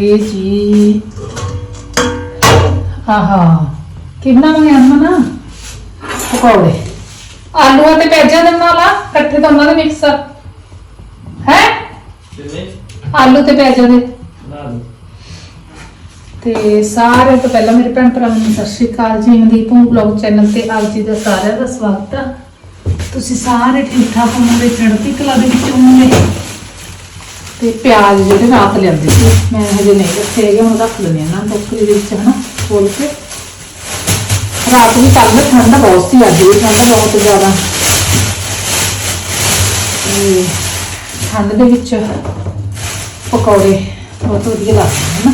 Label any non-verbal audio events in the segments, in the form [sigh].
ਜੀ। ਆਹਾ ਕੀ ਬਣਾਵਾਂਗੇ ਅਮਨਾ ਪਕੌੜੇ। ਆਲੂਆਂ ਤੇ ਪਿਆਜ਼ਾਂ ਦੇ ਬਣਾ ਲਾ ਇਕੱਠੇ ਤਾਂ ਉਹਨਾਂ ਦੇ ਮਿਕਸ ਹੈ? ਕਿੰਨੇ? ਆਲੂ ਤੇ ਪਿਆਜ਼ਾਂ ਦੇ। ਲਓ। ਤੇ ਸਾਰਿਆਂ ਤੋਂ ਪਹਿਲਾਂ ਮੇਰੇ ਭੈਣ ਭਰਾਵਾਂ ਨੂੰ ਸਤਿ ਸ਼੍ਰੀ ਅਕਾਲ ਜੀ ਮਨਦੀਪ ਨੂੰ ਬਲੌਗ ਚੈਨਲ ਤੇ ਆਪ ਜੀ ਦਾ ਸਾਰਿਆਂ ਦਾ ਸਵਾਗਤ ਆ। ਤੁਸੀਂ ਸਾਰੇ ਠੀਕ ਠਾਕ ਹੋਵੋਗੇ ਚੜ੍ਹਦੀ ਕਲਾ ਦੇ ਵਿੱਚ ਹੋਵੋਗੇ? ਤੇ ਪਿਆਜ਼ ਜਿਹੜੇ ਰਾਤ ਲਿਆਂਦੇ ਸੀ, ਮੈਂ ਹਜੇ ਨਹੀਂ ਰੱਖੇ ਹੈਗੇ, ਹੁਣ ਰੱਖ ਲੈਣੇ ਨਾ ਟੋਕਰੀ ਦੇ ਵਿੱਚ ਹਨਾ, ਖੋਲ ਕੇ। ਰਾਤ ਵੀ ਕੱਲ ਠੰਡ ਬਹੁਤ ਸੀ, ਅੱਜ ਵੀ ਠੰਡ ਬਹੁਤ ਜ਼ਿਆਦਾ। ਠੰਡ ਦੇ ਵਿੱਚ ਪਕੌੜੇ ਬਹੁਤ ਵਧੀਆ ਲੱਗਦੇ ਹਨ ਨਾ।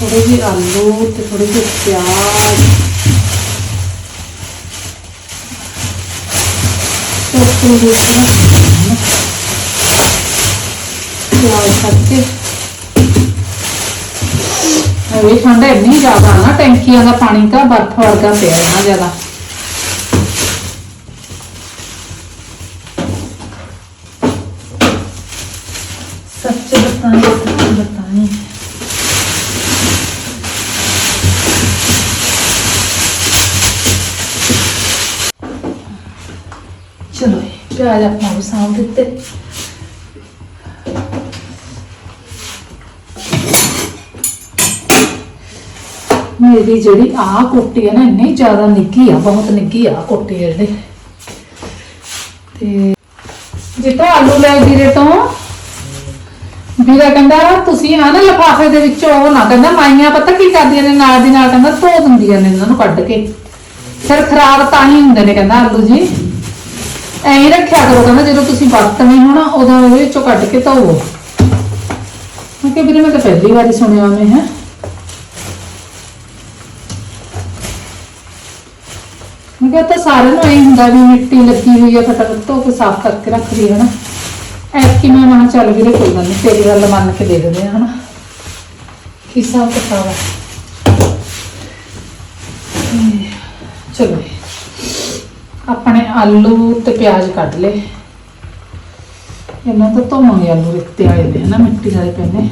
ਥੋੜੇ ਜਿਹੇ ਆਲੂ ਤੇ ਥੋੜੇ ਜਿਹੇ ਪਿਆਜ਼। ਟੋਕਰੀ ਦੇ ਵਿੱਚ ਪਿਆਜ਼ ਕੱਟ ਕੇ। ਇਹ ਠੰਡ ਇੰਨੀ ਜ਼ਿਆਦਾ ਨਾ, ਟੈਂਕੀਆਂ ਦਾ ਪਾਣੀ ਤਾਂ ਬਰਫ਼ ਵਰਗਾ ਪਿਆ ਨਾ ਜ਼ਿਆਦਾ। ਸੱਚ ਬਤਾਏ ਸੱਚ ਬਤਾਏ ਚਲੋ ਪਿਆਜ਼ ਆਪਾਂ ਵੀ ਸਾਂਭ ਦਿੱਤੇ। ਮੇਰੀ ਜਿਹੜੀ ਆਹ ਕੋਟੀ ਹੈ ਨਾ, ਇੰਨੀ ਜ਼ਿਆਦਾ ਨਿੱਗੀ ਆ, ਬਹੁਤ ਨਿੱਗੀ ਆ ਕੋਟੀ ਜਿਹੜੇ। ਤੇ ਜਿੱਤੋਂ ਆਲੂ ਲੈ ਵੀਰੇ ਤੋਂ। ਵੀਰਾ ਕਹਿੰਦਾ, ਤੁਸੀਂ ਆ ਨਾ ਲਫਾਫੇ ਦੇ ਵਿੱਚ ਉਹ ਨਾ ਕਹਿੰਦਾ, ਮਾਈਆਂ ਪਤਾ ਕੀ ਕਰਦੀਆਂ ਨੇ, ਨਾਲ ਦੀ ਨਾਲ ਕਹਿੰਦਾ, ਧੋ ਦਿੰਦੀਆਂ ਨੇ ਇਹਨਾਂ ਨੂੰ ਕੱਢ ਕੇ। ਫਿਰ ਖਰਾਬ ਤਾਂ ਹੀ ਹੁੰਦੇ ਨੇ ਕਹਿੰਦਾ ਆਲੂ ਜੀ। ਐਂ ਰੱਖਿਆ ਕਰੋ, ਕਹਿੰਦਾ ਜਦੋਂ ਤੁਸੀਂ ਵਰਤਣੇ ਹੋ ਨਾ, ਉਦੋਂ ਇਹਦੇ ਵਿੱਚੋਂ ਕੱਢ ਕੇ ਧੋਵੋ। ਮੈਂ ਕਿਹਾ, ਵੀਰੇ, ਮੈਂ ਤਾਂ ਪਹਿਲੀ ਵਾਰੀ ਸੁਣਿਆ ਮੈਂ ਹੈ। ਮੈਂ ਕਿਹਾ ਤਾਂ ਸਾਰਿਆਂ ਨੂੰ ਐਂ ਹੁੰਦਾ ਵੀ ਮਿੱਟੀ ਲੱਗੀ ਹੋਈ ਆ ਫਟਾਫਟ ਧੋ ਕੇ ਸਾਫ਼ ਕਰਕੇ ਰੱਖ ਲਈ ਹਨਾ? ਐਤਕੀ ਮੈਂ ਮਹਾਂ ਚੱਲ ਵੀਰੇ, ਕੋਈ ਗੱਲ ਨਹੀਂ ਤੇਰੀ ਗੱਲ ਮੰਨ ਕੇ ਦੇਖਦੇ ਹਾਂ ਹਨਾ? ਕੀ ਹਿਸਾਬ ਕਿਤਾਬ ਆ? ਚਲੋ ਆਪਣੇ ਆਲੂ ਤੇ ਪਿਆਜ਼ ਕੱਢ ਲਏ। ਇਹਨਾਂ ਤੋਂ ਧੋਵਾਂਗੇ ਆਲੂ ਰਿੱਤੇ ਆਏ ਨੇ, ਹਨਾ, ਮਿੱਟੀ ਵਾਲੇ ਪੈਨੇ।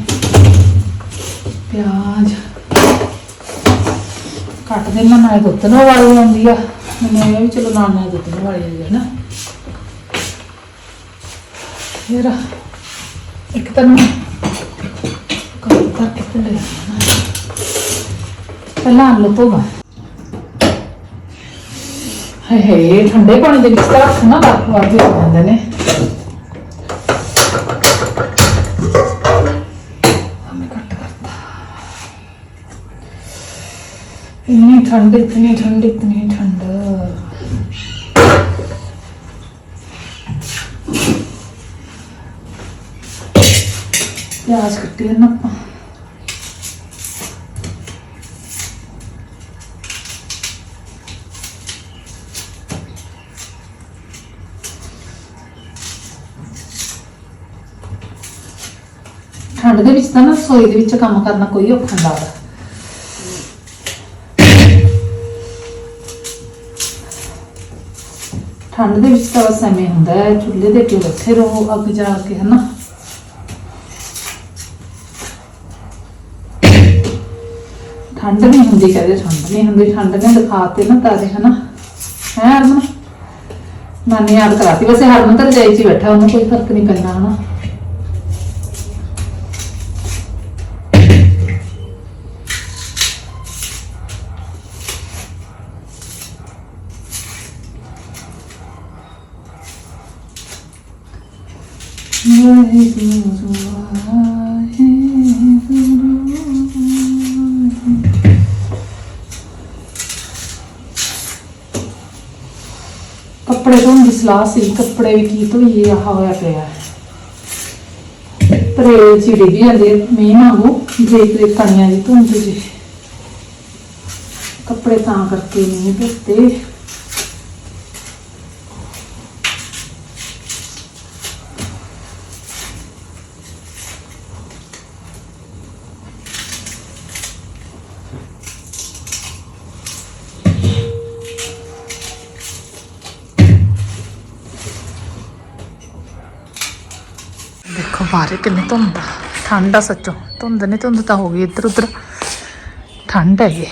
ਪਿਆਜ਼ ਕੱਟ ਦੇਣਾ ਨਾਲੇ ਦੁੱਧ ਨਾਲ ਵਾਲੀ ਆਉਂਦੀ ਆ। ਮੈਨੂੰ ਇਹ ਵੀ ਚਲੋ ਨਾਲ ਨਾਲ ਦੁੱਧ ਨਾਲ ਵਾਲੀ ਆਉਂਦੀ ਹੈ ਨਾ ਫਿਰ ਇੱਕ ਤਾਂ ਮੈਂ ਕੰਮ ਤਾਂ ਕਿੱਥੇ ਲੈ ਜਾਣਾ ਪਹਿਲਾਂ ਆਲੂ ਧੋਵਾ ਹੇ ਹੇ ਠੰਡੇ ਪਾਣੀ ਦੇ ਵਿੱਚ ਤਾਂ ਰੱਖਣਾ ਬਾਕੀ ਵਾਰ ਵੀ ਹੋ ਜਾਂਦੇ ਨੇ ਹਮੇ ਕੱਟ ਕਰਤਾ इतनी ठंड इतनी ठंड इतनी ठंड ਪਿਆਜ਼ ਕੱਟ ਲੈਣਾ ਆਪਾਂ ਠੰਡ ਦੇ ਵਿੱਚ ਤਾਂ ਨਾ ਸੋਈ ਦੇ ਵਿੱਚ ਕੰਮ ਕਰਨਾ ਕੋਈ ਔਖਾ ਨਹੀਂ ਲੱਗਦਾ। ਠੰਡ ਦੇ ਵਿੱਚ ਤਾਂ ਬਸ ਐਵੇਂ ਹੁੰਦਾ ਹੈ, ਚੁੱਲ੍ਹੇ ਦੇ ਕੋਲ ਉੱਥੇ ਰਹੋ, ਅੱਗ ਜਾ ਕੇ ਹਨਾ। ਠੰਡ ਨਹੀਂ ਹੁੰਦੀ ਕਹਿੰਦੇ ਠੰਡ ਨਹੀਂ ਹੁੰਦੀ, ਠੰਡ ਨੇ ਦਿਖਾਤੇ ਨਾ ਤਾਰੇ ਹਨਾ। ਹੈ ਹਰਮਨ? ਨਾਨੀ ਯਾਦ ਕਰਾਤੀ, ਵੈਸੇ ਹਰਮਨ ਤਾਂ ਜਾਈ ਚ ਬੈਠਾ, ਉਹਨੂੰ ਕੋਈ ਫ਼ਰਕ ਨਹੀਂ ਪੈਂਦਾ ਹਨਾ। ਕੱਪੜੇ ਧੋਣ ਦੀ ਸਲਾਹ ਸੀ, ਕੱਪੜੇ ਵੀ ਕੀ ਧੋਈਏ, ਆਹ ਹੋਇਆ ਪਿਆ। ਤਰੇ ਚ ਡਿੱਗੀ ਜਾਂਦੇ ਮੀਂਹ ਵਾਂਗੂ, ਬ੍ਰੇਕ ਬ੍ਰੇਕ ਕਣੀਆਂ ਜੀ ਧੁੰਦ ਜੀ। ਕੱਪੜੇ ਤਾਂ ਕਰਕੇ ਨਹੀਂ ਧੋਤੇ ਬਾਹਰ ਕਿੰਨੀ ਧੁੰਦ ਆ। ਠੰਡ ਆ ਸੱਚੋ। ਧੁੰਦ ਨਹੀਂ ਧੁੰਦ ਤਾਂ ਹੋ ਗਈ ਇੱਧਰ ਉੱਧਰ। ਠੰਡ ਹੈਗੀ।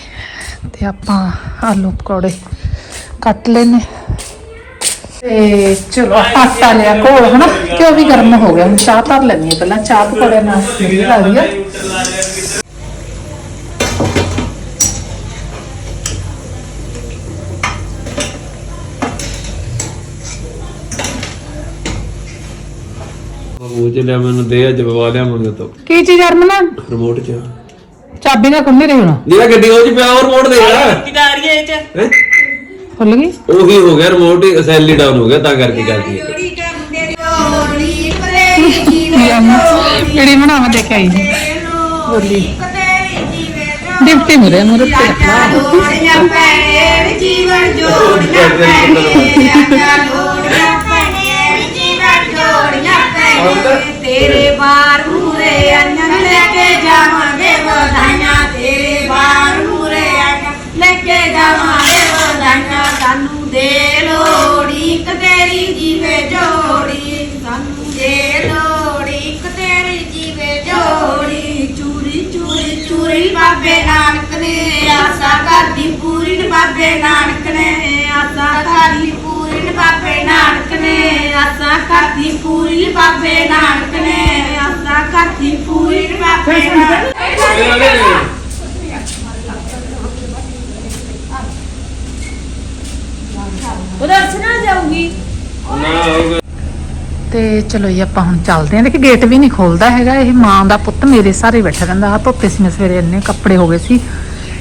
ਤੇ ਆਪਾਂ ਆਲੂ ਪਕੌੜੇ ਕੱਟ ਲੈਨੇ ਤੇ ਚਲੋ ਆਟਾ ਲਿਆ ਕੋਲ ਹਨਾ? ਕਿਉਂ ਵੀ ਗਰਮ ਹੋ ਗਿਆ। ਹੁਣ ਚਾਹ ਧਰ ਲੈਣੀ ਹੈ ਪਹਿਲਾਂ। ਚਾਹ ਪਕੌੜੇ ਨਾਲ। ਲੱਗਦੀ ਆ ਉਹ ਚ ਲਿਆ ਮੈਨੂੰ ਦੇ ਅੱਜ ਬਵਾ ਲਿਆ ਮੁੰਡੇ ਤੋਂ। ਕੀ ਚੀਜ਼ ਹਰਮਨ ਰਿਮੋਟ ਚ ਚਾਬੀ ਨਾਲ ਖੁੱਲੀ ਰਹੀ ਹੁਣ। ਜਿਹੜਾ ਗੱਡੀ ਉਹ ਚ ਪਿਆ ਉਹ ਰਿਮੋਟ ਦੇ ਯਾਰ ਕਿਦਾਰੀਏ ਚ। ਹੈਂ? ਖੁੱਲ ਗਈ? ਉਹੀ ਹੋ ਗਿਆ ਰਿਮੋਟ ਹੀ ਸੈਲੀ ਡਾਊਨ ਹੋ ਗਿਆ ਤਾਂ ਕਰਕੇ ਚੱਲਦੀ ਹੈ। [laughs] ਕਿਹੜੀ ਬਣਾਵਾ ਦੇ ਕੇ ਆਈ ਬੋਲੀ। ਡਿਪਟੀ ਮੁਰੇ ਮੁਰੇ ਜੋੜੀਆਂ ਪੈਣੇ ਜੀਵਨ ਜੋੜੀਆਂ ਪੈਣੇ ਜੋੜੀਆਂ ਤੇਰੇ ਬਾਰ ਮੂਰੇ ਅੰਨ ਲੈ ਕੇ ਜਾਵਾਂਗੇ ਵਧਾਈਆਂ। ਤੇਰੇ ਬਾਰ ਮੂਰੇ ਅੰਨ ਲੈ ਕੇ ਜਾਵਾਂਗੇ ਵਧਾਈਆਂ। ਸਾਨੂੰ ਦੇ ਲੋੜੀ ਇੱਕ ਤੇਰੀ ਜੀਵੇ ਜੋੜੀ। ਸਾਨੂੰ ਦੇ ਲੋੜੀ ਇੱਕ ਤੇਰੀ ਜੀਵੇ ਜੋੜੀ। ਚੂਰੀ ਚੂਰੀ ਚੂਰੀ ਬਾਬੇ ਨਾਨਕ ਨੇ। ਆਸਾ ਕਰਦੀ ਪੂਰੀ ਨ ਬਾਬੇ ਨਾਨਕ ਨੇ। ਆਸਾ ਕਰਦੀ ਪੂਰੀ ਨ ਬਾਬੇ ਨਾਨਕ ਨੇ ਆਸਾ ਕਰਦੀ ਪੂਰੀ ਨ ਬਾਬੇ ਨਾਨਕ ਨੇ ਆਸਾ ਕਰਦੀ ਪੂਰੀ ਨ। ਬਾਬੇ ਨਾਨਕ ਉਧਰ ਸੁਣਾ ਜਾਊਗੀ। ਤੇ ਚਲੋ ਜੀ ਆਪਾਂ ਹੁਣ ਚੱਲਦੇ ਆਂ ਦੇਖੀ ਗੇਟ ਵੀ ਨਹੀਂ ਖੋਲਦਾ ਹੈਗਾ। ਇਹ ਮਾਂ ਦਾ ਪੁੱਤ ਮੇਰੇ ਸਾਰੇ ਬੈਠਾ ਰਹਿੰਦਾ। ਆ ਧੋਤੇ ਸੀ ਮੈਂ ਸਵੇਰੇ ਇੰਨੇ ਕੱਪੜੇ ਹੋ ਗਏ ਸੀ।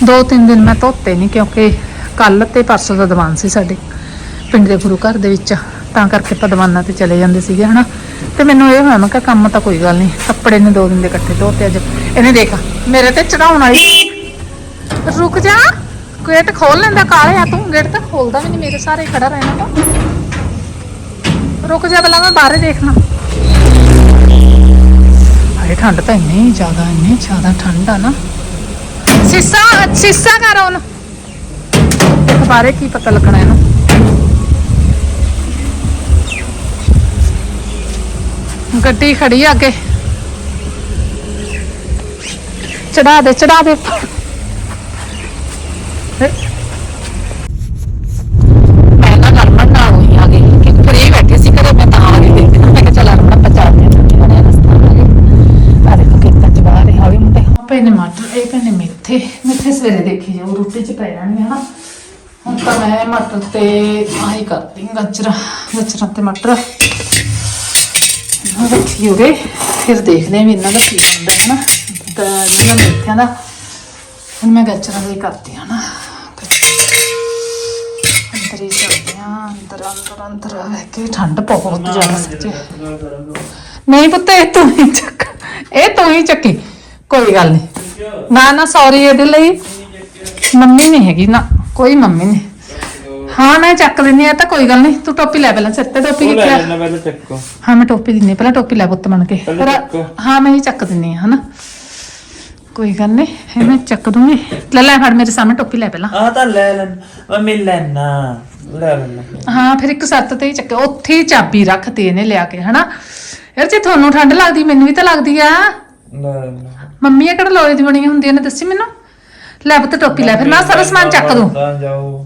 ਦੋ ਤਿੰਨ ਦਿਨ ਮੈਂ ਧੋਤੇ ਨਹੀਂ ਕਿਉਂਕਿ ਕੱਲ ਤੇ ਪਰਸੋਂ ਦਾ ਦੀਵਾਨ ਸੀ ਸਾਡੇ। ਪਿੰਡ ਦੇ ਗੁਰੂ ਘਰ ਦੇ ਵਿੱਚ। ਤਾਂ ਕਰਕੇ ਆਪਾਂ ਦੀਵਾਨਾਂ ਤੇ ਚਲੇ ਜਾਂਦੇ ਸੀਗੇ, ਹਨਾ? ਤੇ ਮੈਨੂੰ ਇਹ ਹੋਇਆ, ਮੈਂ ਕਿਹਾ ਕੰਮ ਤਾਂ ਕੋਈ ਗੱਲ ਨਹੀਂ, ਕੱਪੜੇ ਨੇ ਦੋ ਦਿਨ ਦੇ ਇਕੱਠੇ ਧੋਤੇ ਅੱਜ। ਇਹਨੇ ਦੇਖ, ਮੇਰੇ ਤੇ ਚੜਾਉਣ ਵਾਲੀ ਰੁਕ ਜਾ, ਗੇਟ ਖੋਲ ਲੈਂਦਾ, ਕਾਲੇ ਆ ਤੂੰ ਗੇਟ ਤਾਂ ਖੋਲਦਾ ਵੀ ਨਹੀਂ, ਮੇਰੇ ਸਾਰੇ ਖੜਾ ਰਹਿਣਾ ਤਾਂ। ਰੁਕ ਜਾ ਪਹਿਲਾਂ ਮੈਂ ਬਾਹਰ ਦੇਖਣਾ। ਹਾਏ, ਠੰਡ ਤਾਂ ਇੰਨੀ ਜ਼ਿਆਦਾ ਇੰਨੀ ਜ਼ਿਆਦਾ ਠੰਡ ਆ ਨਾ। ਸਿੱਸਾ ਸਿੱਸਾ ਕਰ ਉਹਨੂੰ। ਦੇਖ ਕੀ ਪਤਾ ਲੱਗਣਾ ਇਹਨੂੰ। ਗੱਡੀ ਖੜੀ ਆ ਅੱਗੇ। ਚੜਾ ਦੇ ਚੜਾ ਦੇ। ਮੈਂ ਨਾ ਨਰਮਨ ਨਾਲ ਹੋਈ ਆ ਗਈ ਕਿ ਫਰੀ ਬੈਠੀ ਸੀ ਘਰੇ ਮੈਂ ਤਾਂ ਆ ਗਈ ਦੇਖਦੀ ਨਾ ਮੈਂ ਕਿਹਾ ਚੱਲ ਅਰਮਨ ਆਪਾਂ ਚੱਲਦੇ ਹਾਂ ਠੰਡੀ ਵਾਲੇ ਰਸਤਾ ਆ ਗਏ ਆ ਦੇਖੋ ਕਿੰਨਾ ਚ ਬਾਹਰ ਹੈ ਹਾਵੇ ਮੁੰਡੇ। ਪਏ ਨੇ ਮਟਰ ਇਹ ਪਏ ਨੇ ਮੇਥੇ। ਮੇਥੇ ਸਵੇਰੇ ਦੇਖੀ ਜਾਓ ਰੋਟੀ ਚ ਪੈ ਜਾਣਗੇ ਹਨਾ ਹੁਣ ਤਾਂ ਮੈਂ ਮਟਰ ਤੇ ਆਹੀ ਕਰਦੀ ਗਾਜਰਾਂ ਗਾਜਰਾਂ ਤੇ ਮਟਰ ਰੱਖੀ ਹੋਵੇ ਫਿਰ ਦੇਖਦੇ ਹਾਂ ਵੀ ਇਹਨਾਂ ਦਾ ਕੀ ਹੁੰਦਾ ਹੈ ਨਾ ਤਾਂ ਇਹਨਾਂ ਮੇਥਿਆਂ ਦਾ ਹੁਣ ਮੈਂ ਗਾਜਰਾਂ ਦਾ ਹੀ ਕਰਦੀ ਹਾਂ ਨਾ। ਅੰਦਰ ਹੀ ਚੱਲਦੇ ਆ ਅੰਦਰ ਅੰਦਰ ਅੰਦਰ ਰਹਿ ਕੇ ਠੰਡ ਬਹੁਤ ਜ਼ਿਆਦਾ ਸੱਚੇ ਨਹੀਂ ਪੁੱਤ, ਇਹ ਤੂੰ ਹੀ ਚੱਕ, ਇਹ ਤੂੰ ਹੀ ਚੱਕੀ। ਕੋਈ ਗੱਲ ਨਹੀਂ। ਨਾ ਨਾ ਸੌਰੀ ਇਹਦੇ ਲਈ। ਮੰਮੀ ਨਹੀਂ ਹੈਗੀ ਨਾ, ਕੋਈ ਮੰਮੀ ਨਹੀਂ। ਹਾਂ ਮੈਂ ਚੱਕ ਦਿੰਨੀ ਆ ਤਾਂ ਕੋਈ ਗੱਲ ਨਹੀਂ ਤੂੰ ਟੋਪੀ ਲੈ ਪਹਿਲਾਂ ਸਿਰ ਤੇ ਟੋਪੀ ਉਹ ਲੈ ਕਿੱਥੇ ਲੈਣਾ ਪਹਿਲਾਂ ਚੱਕੋ। ਹਾਂ ਮੈਂ ਟੋਪੀ ਦਿੰਨੀ ਆ, ਪਹਿਲਾਂ ਟੋਪੀ ਲੈ ਪੁੱਤ ਬਣ ਕੇ। ਪਹਿਲਾਂ ਚੱਕੋ। ਹਾਂ ਮੈਂ ਹੀ ਚੱਕ ਦਿੰਨੀ ਆ ਹਨਾ? ਕੋਈ ਗੱਲ ਨਹੀਂ ਇਹ ਮੈਂ ਚੱਕ ਦੂੰਗੀ। ਲੈ ਲੈ ਫੜ ਮੇਰੇ ਸਾਹਮਣੇ ਟੋਪੀ ਲੈ ਪਹਿਲਾਂ। ਆ ਤਾਂ ਲੈ ਲੈਣਾ ਮੰਮੀ ਲੈਣਾ ਲੈ ਲੈਣਾ ਹਾਂ ਫਿਰ ਇੱਕ ਸੱਤ ਤੇ ਹੀ ਚੱਕਿਆ ਉੱਥੇ ਹੀ ਚਾਬੀ ਰੱਖਤੀ ਇਹਨੇ ਲਿਆ ਕੇ ਹਨਾ? ਯਾਰ ਜੇ ਤੁਹਾਨੂੰ ਠੰਡ ਲੱਗਦੀ ਮੈਨੂੰ ਵੀ ਤਾਂ ਲੱਗਦੀ ਆ। ਲੈ ਲੈਣਾ ਮੰਮੀ ਇਹ ਕਿਹੜਾ ਲੋਹੇ ਦੀ ਬਣੀਆਂ ਹੁੰਦੀਆਂ ਨੇ ਦੱਸੀ ਮੈਨੂੰ? ਲੈ ਪੁੱਤ ਟੋਪੀ ਲੈ ਫਿਰ ਮੈਂ ਸਾਰਾ ਸਮਾਨ ਚੱਕ ਦੂੰ। ਤਾਂ ਜਾਓ।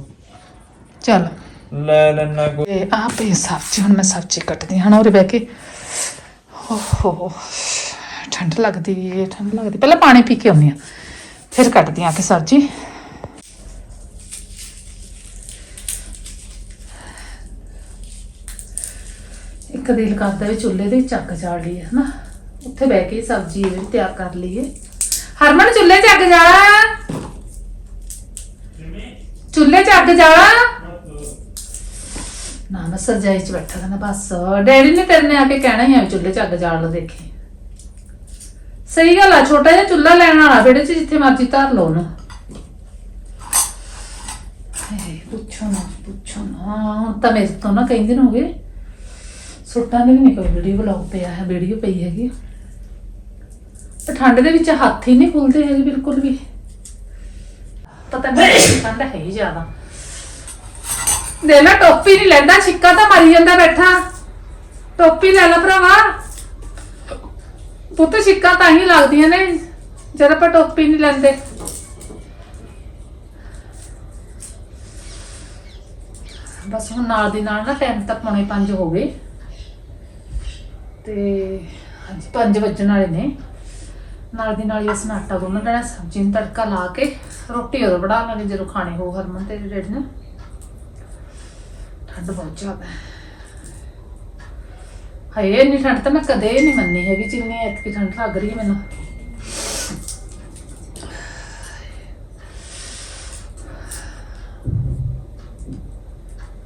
ਚਲ। ਲੈ ਲੈਣਾ ਕੋਈ। ਤੇ ਆਹ ਪਈ ਸਬਜ਼ੀ ਹੁਣ ਮੈਂ ਸਬਜ਼ੀ ਕੱਟਦੀ ਹਾਂ ਉਰੇ ਬਹਿ ਕੇ। ਓਹੋ ਠੰਡ ਲੱਗਦੀ ਏ ਠੰਡ ਲੱਗਦੀ। ਪਹਿਲਾਂ ਪਾਣੀ ਪੀ ਕੇ ਆਉਂਦੀ ਆ ਫਿਰ ਕੱਟਦੀ ਆ ਕੇ ਸਬਜ਼ੀ। ਇੱਕ ਦਿਲ ਕਰਦਾ ਵੀ ਚੁੱਲ੍ਹੇ ਦੇ ਵਿੱਚ ਅੱਗ ਚਾੜ ਲਈਏ ਹਨਾ? ਉੱਥੇ ਬਹਿ ਕੇ ਸਬਜ਼ੀ ਇਹ ਵੀ ਤਿਆਰ ਕਰ ਲਈਏ। ਹਰਮਨ ਚੁੱਲ੍ਹੇ 'ਚ ਅੱਗ ਜਾਲਾ। ਚੁੱਲ੍ਹੇ 'ਚ ਅੱਗ ਜਾਲਾ। ਨਾ ਮੈਂ ਸਰਜਾਈ 'ਚ ਬੈਠਾ ਨਾ ਬਸ। ਡੈਡੀ ਨੇ ਤੇਰੇ ਨੇ ਆ ਕੇ ਕਹਿਣਾ ਹੀ ਆ ਵੀ ਚੁੱਲ੍ਹੇ 'ਚ ਅੱਗ ਜਾਲ ਲਓ ਦੇਖੀ। ਸਹੀ ਗੱਲ ਆ, ਛੋਟਾ ਜਿਹਾ ਚੁੱਲ੍ਹਾ ਲੈਣ ਵਾਲਾ, ਵਿਹੜੇ 'ਚ ਜਿੱਥੇ ਮਰਜ਼ੀ ਧਰ ਲਓ ਨਾ ਹਾਏ, ਪੁੱਛੋ ਨਾ ਪੁੱਛੋ ਨਾ। ਹੁਣ ਤਾਂ ਮੇਰੇ ਤੋਂ ਨਾ ਕਈ ਦਿਨ ਹੋ ਗਏ। ਸੁੱਟਾਂ ਦੀ ਵੀ ਨਹੀਂ ਕੋਈ ਵੀਡੀਓ ਬਲੌਗ ਪਿਆ ਹੈ ਵੀਡੀਓ ਪਈ ਹੈਗੀ ਤੇ ਠੰਡ ਦੇ ਵਿੱਚ ਹੱਥ ਹੀ ਨਹੀਂ ਖੁੱਲਦੇ ਹੈਗੇ ਬਿਲਕੁਲ ਵੀ। ਪਤਾ ਨਹੀਂ ਠੰਡ ਹੈ ਹੀ ਜ਼ਿਆਦਾ। ਦੇ ਲੈ ਟੋਪੀ ਨਹੀਂ ਲੈਂਦਾ, ਛਿੱਕਾ ਤਾਂ ਮਾਰੀ ਜਾਂਦਾ ਬੈਠਾ। ਟੋਪੀ ਲੈ ਲੈ ਭਰਾਵਾ। ਪੁੱਤ, ਛਿੱਕਾਂ ਤਾਂ ਹੀ ਲੱਗਦੀਆਂ ਨੇ, ਜਦ ਆਪਾਂ ਟੋਪੀ ਨਹੀਂ ਲੈਂਦੇ। ਬਸ ਹੁਣ ਨਾਲ ਦੀ ਨਾਲ ਨਾ ਟਾਈਮ ਤੱਕ ਪੌਣੇ 5 ਹੋ ਗਏ। ਤੇ ਹਾਂਜੀ 5 ਵੱਜਣ ਵਾਲੇ ਨੇ। ਨਾਲ ਦੀ ਨਾਲ ਹੀ ਅਸੀਂ ਆਟਾ ਗੁੰਨ ਲੈਣਾ ਸਬਜ਼ੀ ਨੂੰ ਤੜਕਾ ਲਾ ਕੇ ਰੋਟੀ ਉਦੋਂ ਬਣਾ ਲਾਂਗੇ, ਜਦੋਂ ਖਾਣੇ ਹੋ ਹਰਮਨ ਤੇ ਡੈਡੀ ਨੇ ਠੰਡ ਬਹੁਤ ਜ਼ਿਆਦਾ ਹੈ। ਹਾਏ, ਇੰਨੀ ਠੰਡ ਤਾਂ ਮੈਂ ਕਦੇ ਨਹੀਂ ਮੰਨੀ ਹੈਗੀ, ਜਿੰਨੀ ਐਤਕੀ ਠੰਡ ਲੱਗ ਰਹੀ ਹੈ ਮੈਨੂੰ।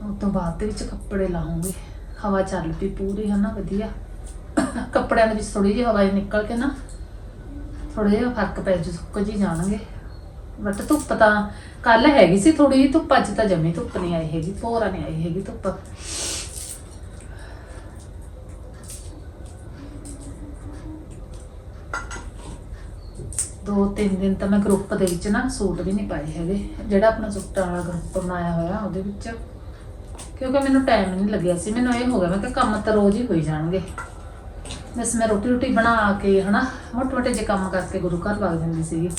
ਉਹ ਤੋਂ ਬਾਅਦ ਦੇ ਵਿੱਚ ਕੱਪੜੇ ਲਾਉਂਗੀ। ਹਵਾ ਚੱਲ ਪਈ ਪੂਰੀ ਹੈ ਨਾ ਵਧੀਆ। ਕੱਪੜਿਆਂ ਦੇ ਵਿੱਚ ਥੋੜੀ ਜਿਹੀ ਹਵਾ ਜਿਹੀ ਨਿਕਲ ਕੇ ਨਾ ਥੋੜਾ ਜਿਹਾ ਫ਼ਰਕ ਪੈ ਜੂ, ਸੁੱਕ ਜੀ ਜਾਣਗੇ। ਬਟ ਧੁੱਪ ਤਾਂ ਕੱਲ ਹੈਗੀ ਸੀ ਥੋੜੀ ਜਿਹੀ, ਧੁੱਪ ਅੱਜ ਤਾਂ ਜਮੀ ਧੁੱਪ ਨਹੀਂ ਆਈ ਹੈਗੀ, ਭੋਰਾ ਨਹੀਂ ਆਈ ਹੈਗੀ ਧੁੱਪ। ਦੋ ਤਿੰਨ ਦਿਨ ਤਾਂ ਮੈਂ ਗਰੁੱਪ ਦੇ ਵਿੱਚ ਨਾ ਸੂਟ ਵੀ ਨਹੀਂ ਪਾਏ ਹੈਗੇ, ਜਿਹੜਾ ਆਪਣਾ ਸੂਟਾਂ ਵਾਲਾ ਗਰੁੱਪ ਬਣਾਇਆ ਹੋਇਆ ਉਹਦੇ ਵਿੱਚ। ਕਿਉਂਕਿ ਮੈਨੂੰ ਟਾਈਮ ਨਹੀਂ ਲੱਗਿਆ ਸੀ, ਮੈਨੂੰ ਇਹ ਹੋ ਗਿਆ ਮੈਂ ਕਿ ਕੰਮ ਤਾਂ ਰੋਜ਼ ਹੀ ਹੋਈ ਜਾਣਗੇ। ਬਸ ਮੈਂ ਰੋਟੀ ਰੋਟੀ ਬਣਾ ਕੇ ਹਨਾ ਮੋਟੇ ਮੋਟੇ ਜੇ ਕੰਮ ਕਰਕੇ ਗੁਰੂ ਘਰ ਵਗ ਜਾਂਦੀ ਸੀਗੀ।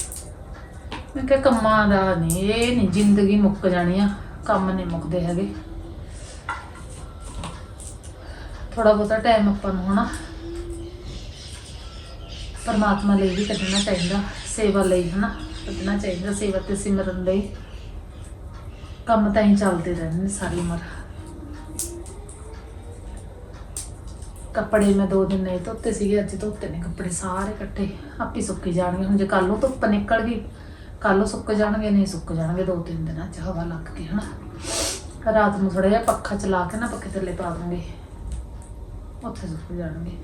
ਮੈਂ ਕਿਹਾ ਕੰਮਾਂ ਦਾ ਨਹੀਂ ਇਹ ਨਹੀਂ ਜ਼ਿੰਦਗੀ ਮੁੱਕ ਜਾਣੀ ਆ, ਕੰਮ ਨਹੀਂ ਮੁੱਕਦੇ ਹੈਗੇ। ਥੋੜਾ ਬਹੁਤਾ ਟਾਈਮ ਆਪਾਂ ਨੂੰ ਹਨਾ, ਪਰਮਾਤਮਾ ਲਈ ਵੀ ਕੱਢਣਾ ਚਾਹੀਦਾ, ਸੇਵਾ ਲਈ ਹਨਾ, ਕੱਢਣਾ ਚਾਹੀਦਾ, ਸੇਵਾ ਤੇ ਸਿਮਰਨ ਲਈ। ਕੰਮ ਤਾਂ ਹੀ ਚੱਲਦੇ ਰਹਿੰਦੇ ਨੇ ਸਾਰੀ ਉਮਰ। ਕੱਪੜੇ ਮੈਂ ਦੋ ਦਿਨ ਨਹੀਂ ਧੋਤੇ ਸੀਗੇ, ਅੱਜ ਧੋਤੇ ਨੇ ਕੱਪੜੇ ਸਾਰੇ ਇਕੱਠੇ, ਆਪੇ ਸੁੱਕ ਹੀ ਜਾਣਗੇ। ਹੁਣ ਜੇ ਕੱਲ ਨੂੰ ਧੁੱਪ ਨਿਕਲ ਗਈ ਕੱਲ ਨੂੰ ਸੁੱਕ ਜਾਣਗੇ ਨਹੀਂ ਸੁੱਕ ਜਾਣਗੇ ਦੋ ਤਿੰਨ ਦਿਨਾਂ ਚ ਹਵਾ ਲੱਗ ਕੇ ਹਨਾ? ਰਾਤ ਨੂੰ ਥੋੜਾ ਜਿਹਾ ਪੱਖਾ ਚਲਾ ਕੇ ਨਾ ਪੱਖੇ ਥੱਲੇ ਪਾ ਦੂੰਗੀ। ਉੱਥੇ ਸੁੱਕ ਜਾਣਗੇ।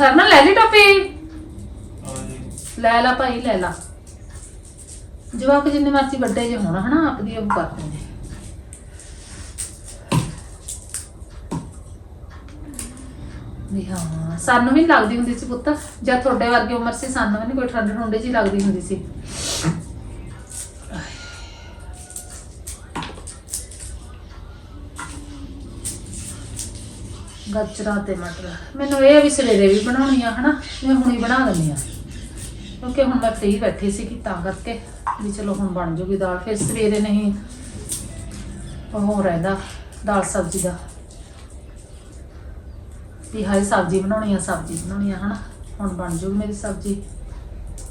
ਹਰਮਨ ਲੈ ਲਈ ਟੋਪੀ? ਲੈ ਲਾ ਭਾਈ ਲੈ ਲਾ। ਜਵਾਕ ਜਿੰਨੇ ਮਰਜ਼ੀ ਵੱਡੇ ਜੇ ਹੋਣ, ਹਨਾ ਆਪਦੀ ਉਹ ਕਰਦੇ ਨੇ ਵੀ ਹਾਂ, ਸਾਨੂੰ ਵੀ ਨੀ ਲੱਗਦੀ ਹੁੰਦੀ ਸੀ ਪੁੱਤ। ਜਦ ਤੁਹਾਡੇ ਵਰਗੀ ਉਮਰ ਸੀ, ਸਾਨੂੰ ਵੀ ਨੀ ਕੋਈ ਠੰਡ ਠੰਡੇ ਜੀ ਲੱਗਦੀ ਹੁੰਦੀ ਸੀ। ਗਾਜਰਾਂ ਤੇ ਮਟਰ। ਮੈਨੂੰ ਇਹ ਵੀ ਸਵੇਰੇ ਵੀ ਬਣਾਉਣੀ ਆ ਹਨਾ, ਮੈਂ ਹੁਣੀ ਬਣਾ ਦਿੰਦੀ ਆ ਕਿਉਂਕਿ ਹੁਣ ਮੈਂ ਫ੍ਰੀ ਬੈਠੀ ਸੀ ਤਾਂ ਕਰਕੇ। ਵੀ ਚਲੋ ਹੁਣ ਬਣ ਜੂਗੀ ਦਾਲ ਫਿਰ ਸਵੇਰੇ ਨਹੀਂ ਉਹ ਰਹਿੰਦਾ ਦਾਲ ਸਬਜ਼ੀ ਦਾ। ਵੀ ਹਾਏ ਸਬਜ਼ੀ ਬਣਾਉਣੀ ਆ ਸਬਜ਼ੀ ਬਣਾਉਣੀ ਆ ਹਨਾ? ਹੁਣ ਬਣ ਜੂਗੀ ਮੇਰੀ ਸਬਜ਼ੀ।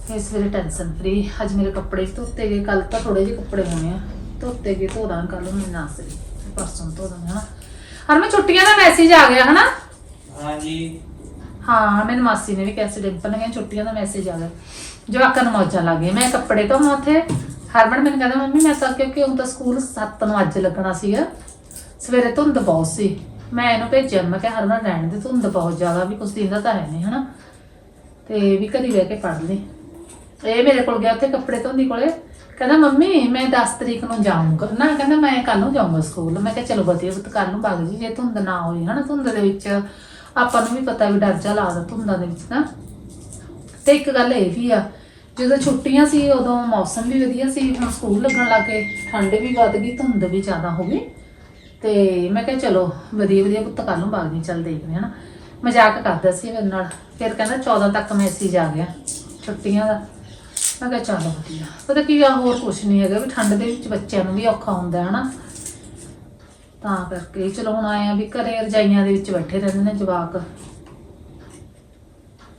ਫਿਰ ਸਵੇਰੇ ਟੈਨਸ਼ਨ ਫ੍ਰੀ ਅੱਜ ਮੇਰੇ ਕੱਪੜੇ ਧੋਤੇ ਗਏ ਕੱਲ ਤਾਂ ਥੋੜੇ ਜਿਹੇ ਕੱਪੜੇ ਹੋਣੇ ਆ। ਧੋਤੇ ਗਏ ਧੋ ਦਾਂ ਕੱਲ ਨੂੰ ਨਾਸਰੀ ਪਰਸੋਂ ਧੋ ਦਾਂ ਹਨਾ? ਹਰ ਮੈਂ ਛੁੱਟੀਆਂ ਦਾ ਮੈਸੇਜ ਆ ਗਿਆ ਹਨਾ? ਹਾਂਜੀ। ਹਾਂ ਮੈਨੂੰ ਮਾਸੀ ਨੇ ਵੀ ਕਿਹਾ ਸੀ ਡਿੰਪਲ ਨੇ ਛੁੱਟੀਆਂ ਦਾ ਮੈਸੇਜ ਆ ਗਿਆ। ਜਵਾਕਾਂ ਨੂੰ ਮੌਜਾਂ ਲੱਗ ਗਈਆਂ। ਮੈਂ ਕੱਪੜੇ ਧੋਵਾਂ ਉੱਥੇ। ਹਰਮਨ ਮੈਨੂੰ ਕਹਿੰਦਾ, ਮੰਮੀ, ਮੈਂ ਤਾਂ ਕਿਉਂਕਿ ਹੁਣ ਤਾਂ ਸਕੂਲ 7 ਨੂੰ ਅੱਜ ਲੱਗਣਾ ਸੀਗਾ। ਸਵੇਰੇ ਧੁੰਦ ਬਹੁਤ ਸੀ। ਮੈਂ ਇਹਨੂੰ ਭੇਜਿਆ। ਮੈਂ ਕਿਹਾ, ਹਰਮਨ, ਰਹਿਣ ਦੇ, ਧੁੰਦ ਬਹੁਤ ਜ਼ਿਆਦਾ ਵੀ ਕੁਛ ਦਿਨ ਦਾ ਤਾਂ ਹੈ ਨਹੀਂ, ਹਨਾ? ਤੇ ਵੀ ਘਰੀ ਬਹਿ ਕੇ ਪੜ੍ਹ ਲਈ। ਇਹ ਮੇਰੇ ਕੋਲ ਗਿਆ ਉੱਥੇ ਕੱਪੜੇ ਧੋਂਦੀ ਕੋਲੇ। ਕਹਿੰਦਾ, ਮੰਮੀ, ਮੈਂ 10 ਤਰੀਕ ਨੂੰ ਜਾਊਂਗਾ। ਨਾ, ਕਹਿੰਦਾ, ਮੈਂ ਕੱਲ ਨੂੰ ਜਾਊਂਗਾ ਸਕੂਲ। ਮੈਂ ਕਿਹਾ, ਚਲੋ ਵਧੀਆ ਪੁੱਤ ਕੱਲ ਨੂੰ ਵਗ ਜੀ, ਜੇ ਧੁੰਦ ਨਾ ਹੋਈ, ਹਨਾ, ਧੁੰਦ ਦੇ ਵਿੱਚ। ਆਪਾਂ ਨੂੰ ਵੀ ਪਤਾ ਵੀ ਡਰ ਜਾ ਲੱਗਦਾ ਧੁੰਦਾਂ ਦੇ ਵਿੱਚ ਨਾ ਤੇ ਇੱਕ ਗੱਲ ਇਹ ਵੀ ਆ ਜਦੋਂ ਛੁੱਟੀਆਂ ਸੀ, ਉਦੋਂ ਮੌਸਮ ਵੀ ਵਧੀਆ ਸੀ, ਹੁਣ ਸਕੂਲ ਲੱਗਣ ਲੱਗ ਗਏ, ਠੰਡ ਵੀ ਵੱਧ ਗਈ, ਧੁੰਦ ਵੀ ਜ਼ਿਆਦਾ ਹੋ ਗਈ। ਤੇ ਮੈਂ ਕਿਹਾ ਚਲੋ, ਵਧੀਆ ਵਧੀਆ ਪੁੱਤ ਕੱਲ ਨੂੰ ਬਾਗ ਚੱਲ ਦੇਖਦੇ ਹਨਾ ਮਜ਼ਾਕ ਕਰਦਾ ਸੀ ਮੇਰੇ ਨਾਲ। ਫਿਰ ਕਹਿੰਦਾ 14 ਤੱਕ ਮੈਸੇਜ ਆ ਗਿਆ, ਛੁੱਟੀਆਂ ਦਾ। ਮੈਂ ਕਿਹਾ ਚਲੋ ਵਧੀਆ। ਪਤਾ ਕੀ ਆ, ਹੋਰ ਕੁਝ ਨਹੀਂ ਹੈਗਾ, ਵੀ ਠੰਡ ਦੇ ਵਿੱਚ ਬੱਚਿਆਂ ਨੂੰ ਵੀ ਔਖਾ ਹੁੰਦਾ ਹੈ ਹਨਾ। ਤਾਂ ਕਰਕੇ ਚਲੋ ਹੁਣ ਆਏ ਆ ਵੀ ਘਰੇ ਰਜਾਈਆਂ ਦੇ ਵਿੱਚ ਬੈਠੇ ਰਹਿੰਦੇ ਨੇ ਜਵਾਕ।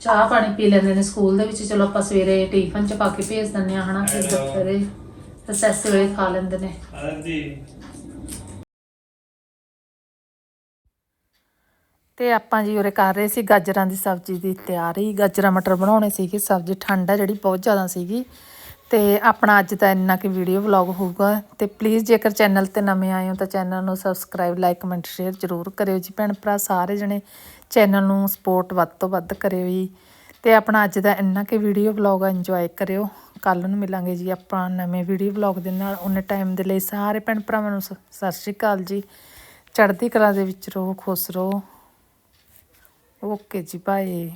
ਚਾਹ ਪਾਣੀ ਪੀ ਲੈਂਦੇ ਨੇ ਸਕੂਲ ਦੇ ਵਿੱਚ ਚਲੋ ਆਪਾਂ ਸਵੇਰੇ ਟਿਫਨ ਚ ਪਾ ਕੇ ਭੇਜ ਦਿੰਦੇ ਆ ਹਨਾ ਫਿਰ ਦੁਪਹਿਰੇ ਰਸੈਸ ਵੇਲੇ ਖਾ ਲੈਂਦੇ ਨੇ। ਹਾਂਜੀ। ਤੇ ਆਪਾਂ ਜੀ ਉਰੇ ਕਰ ਰਹੇ ਸੀ ਗਾਜਰਾਂ ਦੀ ਸਬਜ਼ੀ ਦੀ ਤਿਆਰੀ। ਗਾਜਰਾਂ ਮਟਰ ਬਣਾਉਣੇ ਸੀਗੇ ਸਬਜ਼ੀ ਠੰਡ ਆ ਜਿਹੜੀ ਬਹੁਤ ਜ਼ਿਆਦਾ ਸੀਗੀ। ਤੇ ਆਪਣਾ ਅੱਜ ਦਾ ਇੰਨਾ ਕਿ ਵੀਡੀਓ ਵਲੌਗ ਹੋਊਗਾ। ਤੇ ਪਲੀਜ਼ ਜੇਕਰ ਚੈਨਲ ਤੇ ਨਵੇਂ ਆਏ ਹੋ ਤਾਂ ਚੈਨਲ ਨੂੰ ਸਬਸਕ੍ਰਾਈਬ ਲਾਈਕ ਕਮੈਂਟ ਸ਼ੇਅਰ ਜ਼ਰੂਰ ਕਰਿਓ ਜੀ ਭੈਣ ਭਰਾ ਸਾਰੇ ਜਣੇ ਚੈਨਲ ਨੂੰ ਸਪੋਰਟ ਵੱਧ ਤੋਂ ਵੱਧ ਕਰਿਓ ਜੀ। ਤੇ ਆਪਣਾ ਅੱਜ ਦਾ ਇੰਨਾ ਕਿ ਵੀਡੀਓ ਵਲੌਗ ਇੰਜੋਏ ਕਰਿਓ। ਕੱਲ ਨੂੰ ਮਿਲਾਂਗੇ ਜੀ ਆਪਾਂ ਨਵੇਂ ਵੀਡੀਓ ਵਲੌਗ ਦੇ ਨਾਲ। ਉਹਨੇ ਟਾਈਮ ਦੇ ਲਈ ਸਾਰੇ ਭੈਣ ਭਰਾਵਾਂ ਨੂੰ ਸ- ਸਤਿ ਸ਼੍ਰੀ ਅਕਾਲ ਜੀ। ਚੜ੍ਹਦੀ ਕਲਾ ਦੇ ਵਿੱਚ ਰਹੋ, ਖੁਸ਼ ਰਹੋ। ਓਕੇ ਜੀ ਬਾਏ